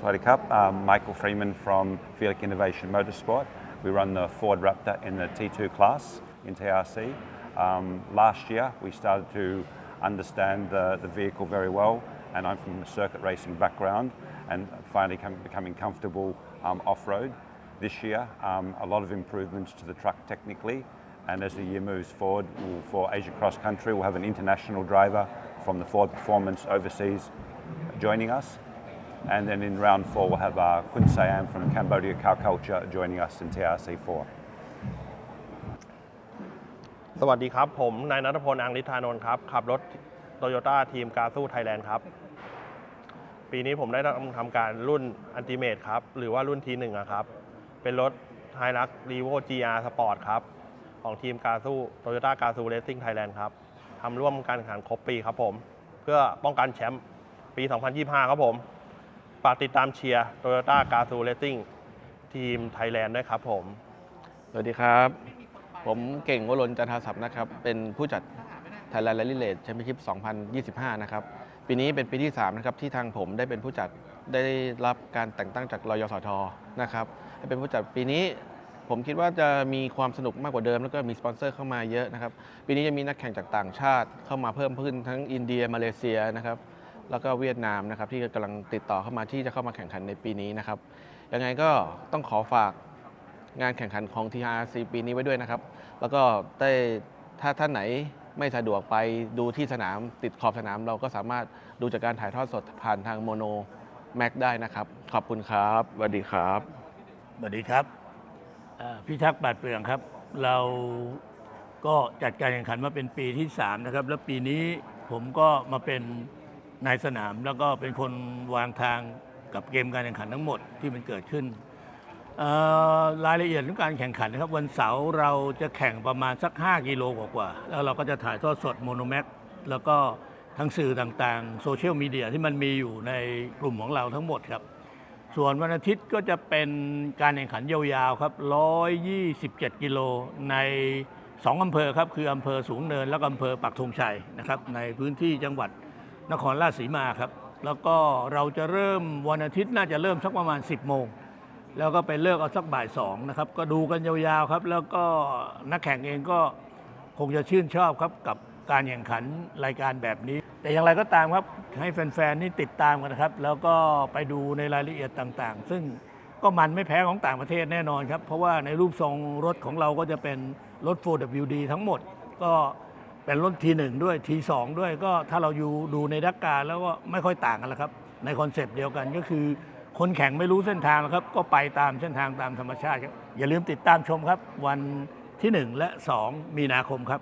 Swaddy Cup. Um, Michael Freeman from Felix Innovation Motorsport. We run the Ford Raptor in the T2 class in TRC. Um, last year, we started to understand the, the vehicle very well, and I'm from a circuit racing background and finally com- becoming comfortable um, off road. This year, um, a lot of improvements to the truck technically, and as the year moves forward, we'll, for Asia Cross Country, we'll have an international driver from the Ford Performance overseas joining us. And then in round four, we'll have uh, Kun Sayam from Cambodia Cow Culture joining us in TRC4. สวัสดีครับ ผมนายนัทพล อังลิธานนท์ครับ ขับรถโตโยต้าทีมกาซูไทยแลนด์ครับ ปีนี้ผมได้ทำการรุ่นอันติเม e ครับ หรือว่ารุ่นทีหนึ่งครับ เป็นรถไฮรักรีโว GR Sport ครับ ของทีมกาซูโตโยต้ากาซูเรซิ่งไทยแลนด์ครับทำร่วมการแข่งขันครบปีครับผม เพื่อป้องกันแชมป์ปี 2025 ครับผม ฝากติดตามเชียร์โตโยต้ากาซูเรซิ่งทีมไทยแลนด์ด้วยครับผม สวัสดีครับ ผมเก่งวรนจันทาศัพย์นะครับ เป็นผู้จัด Thailand Rally Race Championship 2025 นะครับ ปีนี้เป็นปีที่ 3 นะครับ ที่ทางผมได้เป็นผู้จัดได้รับการแต่งตั้งจากรยสทนะครับให้เป็นผู้จัดปีนี้ผมคิดว่าจะมีความสนุกมากกว่าเดิม แล้วก็มีสปอนเซอร์เข้ามาเยอะนะครับ ปีนี้จะมีนักแข่งจากต่างชาติเข้ามาเพิ่มขึ้นทั้งอินเดียมาเลเซียนะครับ แล้วก็เวียดนามนะครับที่กำลังติดต่อเข้ามาที่จะเข้ามาแข่งขันในปีนี้นะครับยังไงก็ต้องขอฝากงานแข่งขันของ TRC ปีนี้ไว้ด้วยนะครับ แล้วก็ได้ถ้าท่านไหนไม่สะดวกไปดูที่สนามติดขอบสนามเราก็สามารถดูจากการถ่ายทอดสดผ่านทางโมโนแม็กได้นะครับ ขอบคุณครับสวัสดีครับสวัสดีครับเอ่ทักษ์บาดเปลืองครับ เราก็จัดการแข่งขันมาเป็นปีที่ 3 นะครับ แล้วปีนี้ผมก็มาเป็น ในสนามแล้วก็เป็นคนวางทางกับเกมการแข่งขันทั้งหมดที่มันเกิดขึ้นรายละเอียดของการแข่งขันนะครับ วันเสาร์เราจะแข่งประมาณสัก 5 กิโลกว่าๆแล้วเราก็จะถ่ายทอดสดโมโนแม็กแล้วก็ทั้งสื่อต่างๆ โซเชียลมีเดียที่มันมีอยู่ในกลุ่มของเราทั้งหมดครับ ส่วนวันอาทิตย์ก็จะเป็นการแข่งขันยาวๆครับ 127 กิโลใน 2อำเภอครับ คืออำเภอสูงเนิน แล้วก็อำเภอปักธงชัยนะครับในพื้นที่จังหวัด นครราชสีมาครับ แล้วก็เราจะเริ่มวันอาทิตย์น่าจะเริ่มสักประมาณ 10 โมง แล้วก็ไปเลิกเอาสักบ่ายสองนะครับ ก็ดูกันยาวๆครับ แล้วก็นักแข่งเองก็คงจะชื่นชอบครับกับการแข่งขันรายการแบบนี้ แต่อย่างไรก็ตามครับให้แฟนๆนี่ติดตามกันนะครับ แล้วก็ไปดูในรายละเอียดต่างๆ ซึ่งก็มันไม่แพ้ของต่างประเทศแน่นอนครับ เพราะว่าในรูปทรงรถของเราก็จะเป็นรถ 4WD ทั้งหมด ก็ เป็นรถ T1 ด้วยทีสองด้วยก็ถ้าเราอยู่ดูในดักการแล้วก็ไม่ค่อยต่างกันแล้วครับ ในคอนเซปต์เดียวกันก็คือ คนแข่งไม่รู้เส้นทางครับ ก็ไปตามเส้นทางตามธรรมชาติครับอย่าลืมติดตามชมครับ วันที่ 1 และ 2 มีนาคมครับ